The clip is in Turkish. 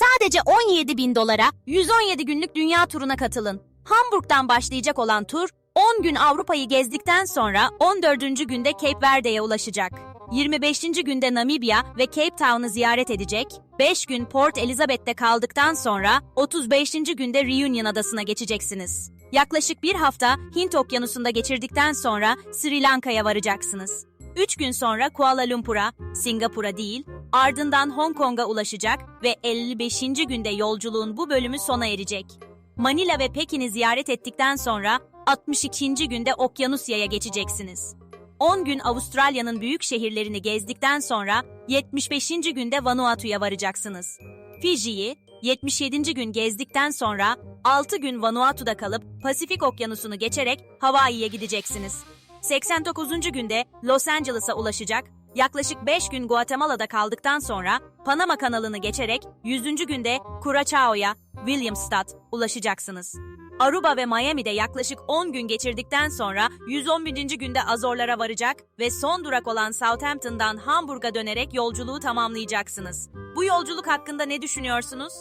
Sadece 17 bin dolara 117 günlük dünya turuna katılın. Hamburg'dan başlayacak olan tur 10 gün Avrupa'yı gezdikten sonra 14. günde Cape Verde'ye ulaşacak. 25. günde Namibya ve Cape Town'u ziyaret edecek, 5 gün Port Elizabeth'te kaldıktan sonra 35. günde Reunion adasına geçeceksiniz. Yaklaşık bir hafta Hint Okyanusu'nda geçirdikten sonra Sri Lanka'ya varacaksınız. 3 gün sonra Kuala Lumpur'a, Singapur'a değil, ardından Hong Kong'a ulaşacak ve 55. günde yolculuğun bu bölümü sona erecek. Manila ve Pekin'i ziyaret ettikten sonra 62. günde Okyanusya'ya geçeceksiniz. 10 gün Avustralya'nın büyük şehirlerini gezdikten sonra 75. günde Vanuatu'ya varacaksınız. Fiji'yi 77. gün gezdikten sonra 6 gün Vanuatu'da kalıp Pasifik Okyanusu'nu geçerek Hawaii'ye gideceksiniz. 89. günde Los Angeles'a ulaşacak, yaklaşık 5 gün Guatemala'da kaldıktan sonra Panama kanalını geçerek 100. günde Curaçao'ya, Williamstad ulaşacaksınız. Aruba ve Miami'de yaklaşık 10 gün geçirdikten sonra 111. günde Azorlara varacak ve son durak olan Southampton'dan Hamburg'a dönerek yolculuğu tamamlayacaksınız. Bu yolculuk hakkında ne düşünüyorsunuz?